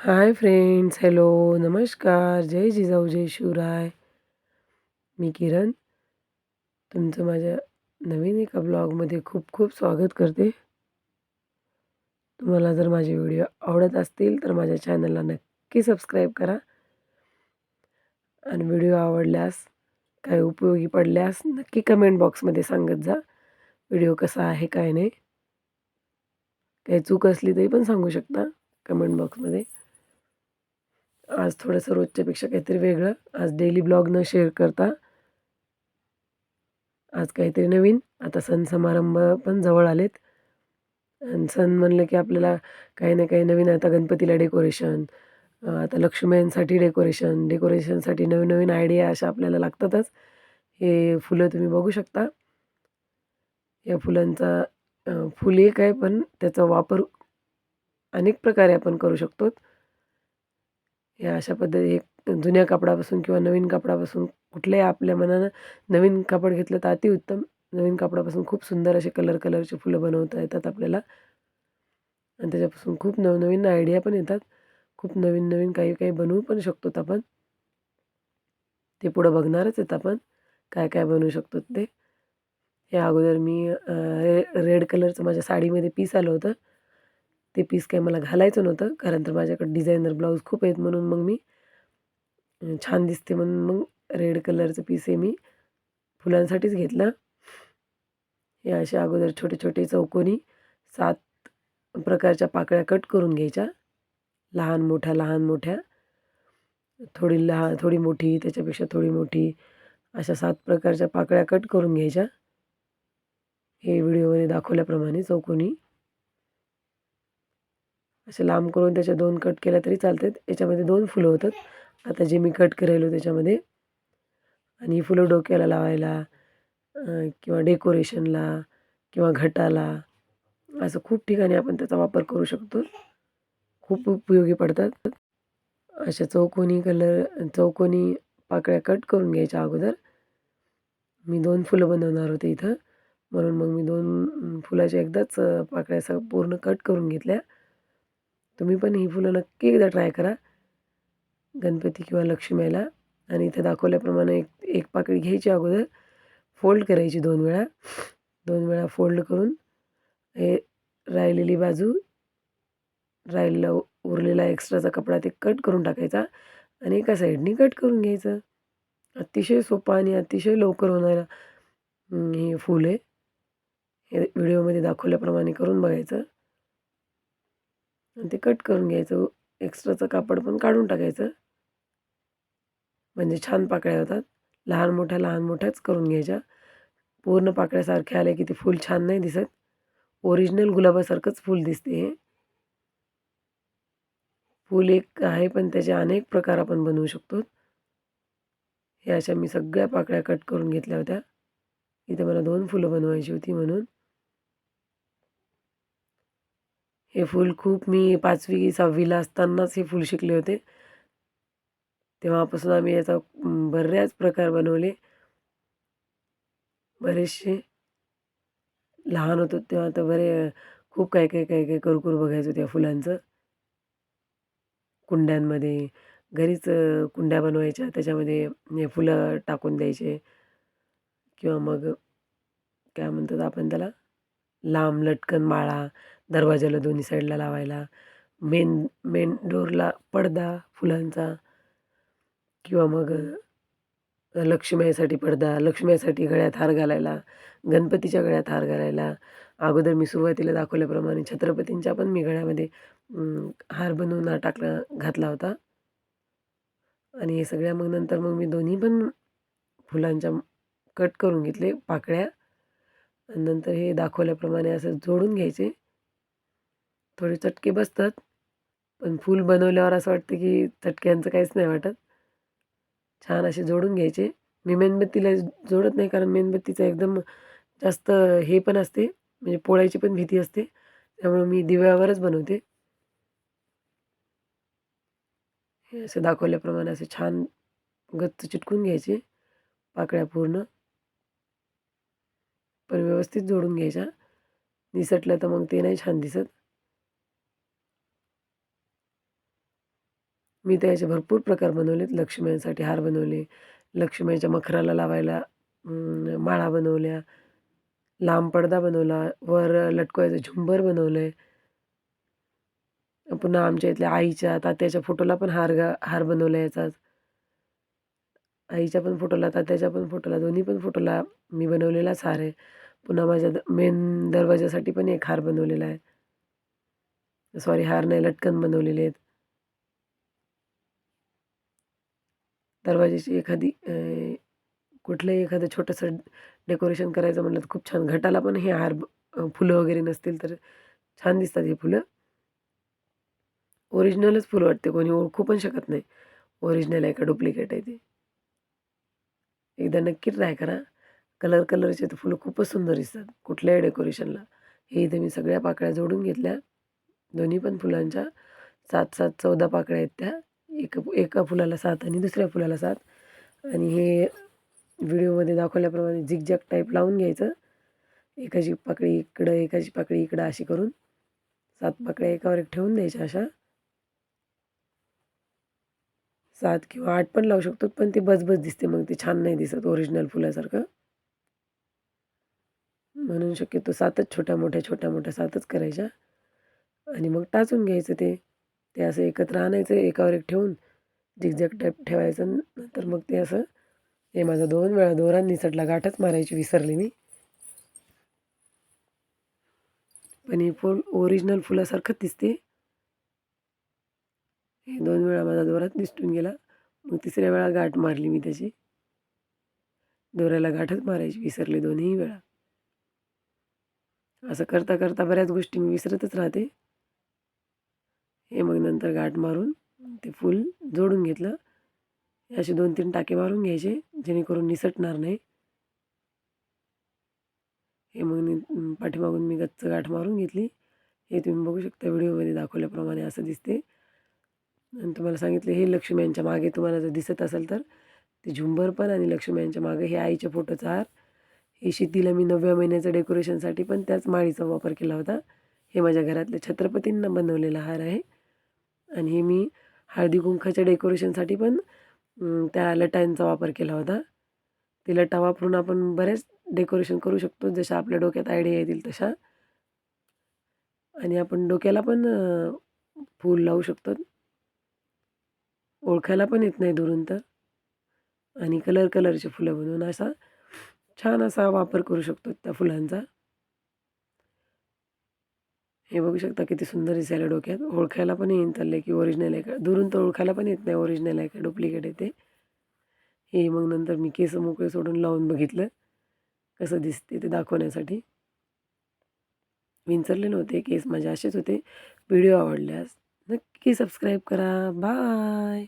Hi friends hello नमस्कार जय जिजाऊ जय शिवराय. मी किरण. तुमचं माझ्या नवीन एका ब्लॉगमध्ये खूप खूप स्वागत करते. तुम्हाला जर माझे व्हिडिओ आवडत असतील तर माझ्या चॅनलला नक्की सबस्क्राईब करा. आणि व्हिडिओ आवडल्यास काही उपयोगी पडल्यास नक्की कमेंट बॉक्समध्ये सांगत जा. व्हिडिओ कसा आहे काय नाही. काही चूक असली तरी पण सांगू शकता कमेंट बॉक्समध्ये आज थोडंसं रोजच्यापेक्षा काहीतरी वेगळं. आज डेली ब्लॉग न शेअर करता. आज काहीतरी नवीन. आता सण समारंभ पण जवळ आलेत. आणि सण म्हणलं की आपल्याला काही ना काही नवीन आता गणपतीला डेकोरेशन आता लक्ष्मींसाठी डेकोरेशन डेकोरेशनसाठी नवीन नवीन आयडिया अशा आपल्याला लागतातच. हे फुलं तुम्ही बघू शकता. या फुलांचा फुल एक आहे पण त्याचा वापर अनेक प्रकारे आपण करू शकतो. या अशा पद्धती एक जुन्या कापडापासून किंवा नवीन कापडापासून कुठल्याही आपल्या मनानं नवीन कापड घेतलं तर अतिउत्तम. नवीन कापडापासून खूप सुंदर असे कलर कलरचे फुलं बनवता येतात आपल्याला. आणि त्याच्यापासून खूप नवनवीन आयडिया पण येतात. खूप नवीन नवीन काही काही बनवू पण शकतो आपण. ते पुढं बघणारच आहेत आपण. काय काय बनवू शकतो ते. या अगोदर मी रे रेड कलरचं माझ्या साडीमध्ये पीस आलं होतं. ते पीस काही मला घालायचं नव्हतं कारण तर माझ्याकडे डिझायनर ब्लाऊज खूप आहेत म्हणून मग मी छान दिसते म्हणून मग रेड कलरचं पीस हे मी फुलांसाठीच घेतलं. हे असे अगोदर छोटे छोटे चौकोनी सात प्रकारच्या पाकळ्या कट करून घ्यायच्या. लहान मोठ्या लहान मोठ्या. थोडी लहान थोडी मोठी त्याच्यापेक्षा थोडी मोठी अशा सात प्रकारच्या पाकळ्या कट करून घ्यायच्या. हे व्हिडिओमध्ये दाखवल्याप्रमाणे चौकोनी असे लांब करून त्याच्या दोन कट केल्या तरी चालतात. याच्यामध्ये दोन फुलं होतात. आता जे मी कट करायलो त्याच्यामध्ये. आणि ही फुलं डोक्याला लावायला किंवा डेकोरेशनला किंवा घटाला असं खूप ठिकाणी आपण त्याचा वापर करू शकतो. खूप उपयोगी पडतात. अशा चौकोनी कलर चौकोनी पाकळ्या कट करून घ्यायच्या अगोदर. मी दोन फुलं बनवणार होते इथं. म्हणून मग मी दोन फुलाच्या एकदाच पाकळ्या स पूर्ण कट करून घेतल्या. तुम्ही पण ही फुलं नक्की एकदा ट्राय करा. गणपती किंवा लक्ष्मीला. आणि इथं दाखवल्याप्रमाणे एक एक पाकळी घ्यायची अगोदर फोल्ड करायची दोन वेळा. दोन वेळा फोल्ड करून हे राहिलेली बाजू राहिलेला उरलेला एक्स्ट्राचा कपडा ते कट करून टाकायचा आणि एका साईडनी कट करून घ्यायचं. अतिशय सोपा आणि अतिशय लवकर होणारा हे फूल आहे. हे व्हिडिओमध्ये दाखवल्याप्रमाणे करून बघायचं. ते कट करून घ्यायचं. एक्स्ट्राचं कापड पण काढून टाकायचं. म्हणजे छान पाकळ्या होतात. लहान मोठ्या लहान मोठ्याच करून घ्यायच्या. पूर्ण पाकळ्यासारखे आले की ते फूल छान नाही दिसत. ओरिजिनल गुलाबासारखंच फूल दिसते हे. फूल एक आहे पण त्याचे अनेक प्रकार आपण बनवू शकतो. हे अशा मी सगळ्या पाकळ्या कट करून घेतल्या होत्या. इथे मला दोन फुलं बनवायची होती म्हणून. हे फूल खूप मी पाचवी सहावीला असतानाच हे फूल शिकले होते. तेव्हापासून आम्ही याचा बऱ्याच प्रकार बनवले. बरेचसे लहान होतो तेव्हा तर बरे खूप काय काय काय काय करू करू बघायचो त्या फुलांचं. कुंड्यांमध्ये घरीच कुंड्या बनवायच्या त्याच्यामध्ये हे फुलं टाकून द्यायचे. किंवा मग काय म्हणतात आपण त्याला? लांब लटकन माळा दरवाजाला दोन्ही साईडला लावायला मेन मेन डोरला पडदा फुलांचा किंवा मग लक्ष्मीसाठी पडदा लक्ष्मीसाठी गळ्यात हार घालायला गणपतीच्या गळ्यात हार घालायला. अगोदर मी सुरुवातीला दाखवल्याप्रमाणे छत्रपतींच्या पण मी गळ्यामध्ये हार बनवून टाकला घातला होता. आणि हे सगळ्या मग नंतर मग मी दोन्ही पण फुलांच्या कट करून घेतले पाकळ्या. नंतर हे दाखवल्याप्रमाणे असं जोडून घ्यायचे. थोडे चटके बसतात पण फूल बनवल्यावर असं वाटतं की चटक्यांचं काहीच नाही वाटत. छान असे जोडून घ्यायचे. मी मेणबत्तीला जोडत नाही कारण मेणबत्तीचं एकदम जास्त हे पण असते म्हणजे पोळायची पण भीती असते. त्यामुळे मी दिव्यावरच बनवते. हे असे दाखवल्याप्रमाणे असे छान गच्च चिटकून घ्यायचे पाकळ्या पूर्ण. पण व्यवस्थित जोडून घ्यायच्या. निसटलं तर मग ते नाही छान दिसत. मी तर याचे भरपूर प्रकार बनवलेत. लक्ष्मीसाठी हार बनवले. लक्ष्मीच्या मखराला लावायला माळा बनवल्या. लांब पडदा बनवला. वर लटकवायचं झुंबर बनवलं आहे पुन्हा आमच्या इथल्या आईच्या तात्याच्या फोटोला पण हार गा हार बनवला याचाच आईच्या पण फोटोला तात्याच्या पण फोटोला दोन्ही पण फोटोला मी बनवलेलाच हार आहे पुन्हा माझ्या द मेन दरवाजासाठी पण एक हार बनवलेला आहे. सॉरी हार नाही लटकन बनवलेले आहेत. दरवाजाची एखादी कुठलंही एखादं छोटंसं डेकोरेशन करायचं म्हटलं तर खूप छान. घटाला पण हे हार फुलं वगैरे नसतील तर छान दिसतात ही फुलं. ओरिजिनलच फुलं वाटते कोणी ओळखू पण शकत नाही. ओरिजिनल आहे का डुप्लिकेट आहे ते? एकदा नक्की ट्राय करा. कलर कलरचे तर फुलं खूपच सुंदर दिसतात. कुठल्याही डेकोरेशनला. हे इथे मी सगळ्या पाकळ्या जोडून घेतल्या. दोन्ही पण फुलांच्या. सात सात चौदा पाकळ्या आहेत त्या. एका एका फुलाला सात आणि दुसऱ्या फुलाला सात. आणि हे व्हिडिओमध्ये दाखवल्याप्रमाणे झिगझॅग टाईप लावून घ्यायचं. एकाची पाकळी इकडं एकाची पाकळी इकडं अशी करून सात पाकळ्या एकावर एक ठेवून द्यायच्या अशा. सात किंवा आठ पण लावू शकतो पण ते बजबज दिसते मग. ते छान नाही दिसत ओरिजिनल फुलासारखं. म्हणून शक्यतो सातच छोट्या मोठ्या छोट्या मोठ्या सातच करायच्या. आणि मग टाचून घ्यायचं ते. ते असं एकत्र आणायचं एकावर एक ठेवून झिगझॅग टाईप ठेवायचं नंतर मग ते असं हे माझा दोन वेळा दोरा निसटला गाठच मारायची विसरली मी पण हे फुल ओरिजिनल फुलासारखंच दिसते. हे दोन वेळा माझा दोरात निसटून गेला. मग तिसऱ्या वेळा गाठ मारली मी त्याची. दोऱ्याला गाठच मारायची विसरले दोन्ही वेळा. असं करता करता बऱ्याच गोष्टी मी विसरतच राहते. हे मग नंतर गाठ मारून ते फूल जोडून घेतलं. हे असे दोन तीन टाके मारून घ्यायचे जेणेकरून निसटणार नाही. हे मग पाठीमागून मी गच्च गाठ मारून घेतली. हे तुम्ही बघू शकता व्हिडिओमध्ये दाखवल्याप्रमाणे असं दिसते. आणि तुम्हाला सांगितलं हे लक्ष्म्यांच्या मागे तुम्हाला जर दिसत असेल तर ते झुंबर पण आणि लक्ष्म्यांच्या मागे हे आईच्या फोटोचा हार. हे शेतीला मी नवव्या महिन्याचं डेकोरेशनसाठी पण त्याच माळीचा वापर केला होता. हे माझ्या घरातल्या छत्रपतींना बनवलेला हार आहे. आणि हे मी हळदी कुंखाच्या डेकोरेशनसाठी पण त्या लटांचा वापर केला होता. ते लटा वापरून आपण बरेच डेकोरेशन करू शकतो जशा आपल्या डोक्यात आयडिया येतील तशा. आणि आपण डोक्याला पण फूल लावू शकतो. ओळखायला पण येत नाही दुरून तर आणि कलर कलरचे फुलं बनवून असा छान असा वापर करू शकतो त्या फुलांचा. हे बघू शकता किती सुंदर दिसायला डोक्यात. ओळखायला पण येईन चालले की ओरिजिनल आहे का? दुरून तर ओळखायला पण येत नाही ओरिजिनल आहे का? डुप्लिकेट आहे ते. हे मग नंतर मी केस मोकळे सोडून लावून बघितलं. कसं दिसते ते दाखवण्यासाठी. विंचरले नव्हते केस माझे असेच होते. व्हिडिओ आवडल्यास नक्की सबस्क्राईब करा. बाय